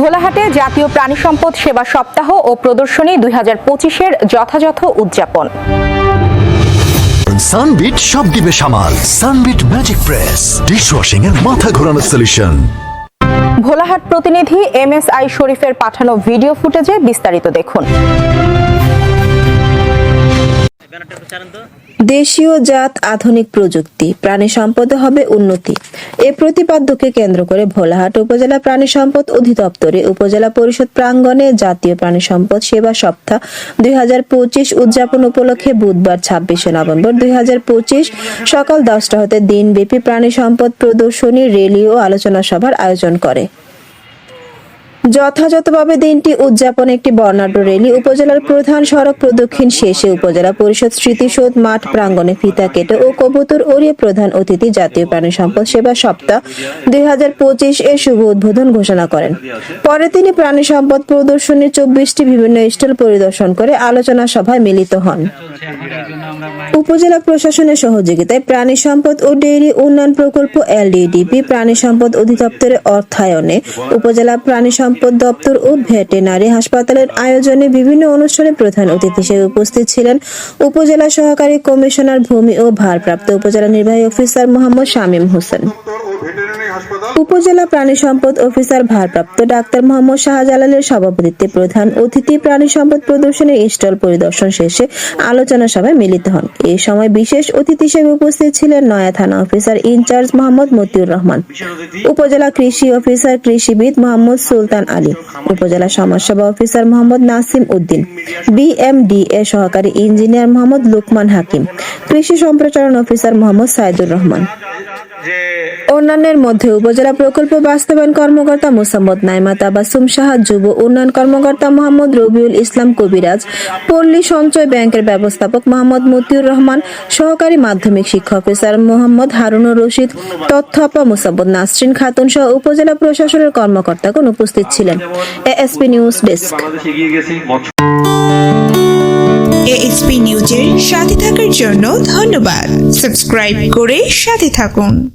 ভোলাহাটে জাতীয় প্রাণী সম্পদ সেবা সপ্তাহ ও প্রদর্শনী দুই হাজার পঁচিশের যথাযথ উদযাপন। সানবিট সব দিবে সামাল। Sunbit magic press. ডিশওয়াশিং এর মাথা ঘোরানো সলিউশন ভোলাহাট প্রতিনিধি এম এস আই শরীফের পাঠানো ভিডিও ফুটেজে বিস্তারিত দেখুন। দেশীয় জাত আধুনিক প্রযুক্তি, প্রাণী সম্পদে হবে উন্নতি। এ প্রতিপাদ্যকে কেন্দ্র করে ভোলাহাট উপজেলা প্রাণী সম্পদ অধিদপ্তরে উপজেলা পরিষদ প্রাঙ্গণে জাতীয় প্রাণী সম্পদ সেবা সপ্তাহ দুই হাজার পঁচিশ উদযাপন উপলক্ষে বুধবার ছাব্বিশে নভেম্বর দুই হাজার পঁচিশ সকাল দশটা হতে দিনব্যাপী প্রাণী সম্পদ প্রদর্শনী রেলি ও আলোচনা সভার আয়োজন করে। যথাযথভাবে দিনটি উদযাপন একটি বর্ণাঢ্য রেলি। উপজেলার প্রধান সড়ক প্রদক্ষিণ শেষে উপজেলা পরিষদ স্মৃতিসৌধ মাঠ প্রাঙ্গণে ফিতা কেটে ও কবুতর ওড়িয়ে প্রধান অতিথি জাতীয় প্রাণী সম্পদ সেবা সপ্তাহ দুই এর শুভ উদ্বোধন ঘোষণা করেন। পরে তিনি প্রাণী সম্পদ প্রদর্শনীর চব্বিশটি বিভিন্ন স্টল পরিদর্শন করে আলোচনা সভায় মিলিত হন। উপজেলা প্রশাসনের সহযোগিতায় প্রাণী সম্পদ ও ডেইরি উন্নয়ন প্রকল্প এলডিডিপি প্রাণী সম্পদ অধিদপ্তরের অর্থায়নে উপজেলা প্রাণী সম্পদ দপ্তর ও ভেটেনারি হাসপাতালের আয়োজনে বিভিন্ন অনুষ্ঠানে প্রধান অতিথি হিসেবে উপস্থিত ছিলেন উপজেলা সহকারী কমিশনার ভূমি ও ভারপ্রাপ্ত উপজেলা নির্বাহী অফিসার মোহাম্মদ শামীম হোসেন। উপজেলা প্রাণী সম্পদ অফিসার ভারপ্রাপ্ত ডাক্তার মোহাম্মদ শাহজালালের সভাপতিত্বে প্রধান অতিথি প্রাণী সম্পদ প্রদর্শনী স্টল পরিদর্শন শেষে আলোচনা সভায় মিলিত হন। এই সময় বিশেষ অতিথি হিসেবে উপস্থিত ছিলেন নয়া থানা officer in charge Mohammad Motiur Rahman উপজেলা কৃষি অফিসার কৃষিবিদ মোহাম্মদ সুলতান আলী উপজেলা সমাজসেবা অফিসার মোহাম্মদ নাসিম উদ্দিন বিএমডিএ সহকারী ইঞ্জিনিয়ার মোহাম্মদ লুকমান হাকিম কৃষি সম্প্রচারণ অফিসার মোহাম্মদ সাইদুর রহমান। অন্যান্যের মধ্যে উপজেলা প্রকল্প বাস্তবায়ন কর্মকর্তা মোসাম্মদ নাইমা তাবাসুম সাহা যুব উন্নয়ন কর্মকর্তা মোহাম্মদ রবিউল ইসলাম কবিরাজ পল্লী সঞ্চয় ব্যাংকের ব্যবস্থাপক মোহাম্মদ মতিউর রহমান সহকারী মাধ্যমিক শিক্ষা অফিসার মোহাম্মদ হারুনুর রশিদ তথ্য আপা মোসাম্মদ নাসরিন খাতুন সহ উপজেলা প্রশাসনের কর্মকর্তাগণ উপস্থিত ছিলেন? ASP news desk. এএসপি নিউজের সাথে থাকার জন্য ধন্যবাদ। সাবস্ক্রাইব করে সাথে থাকুন।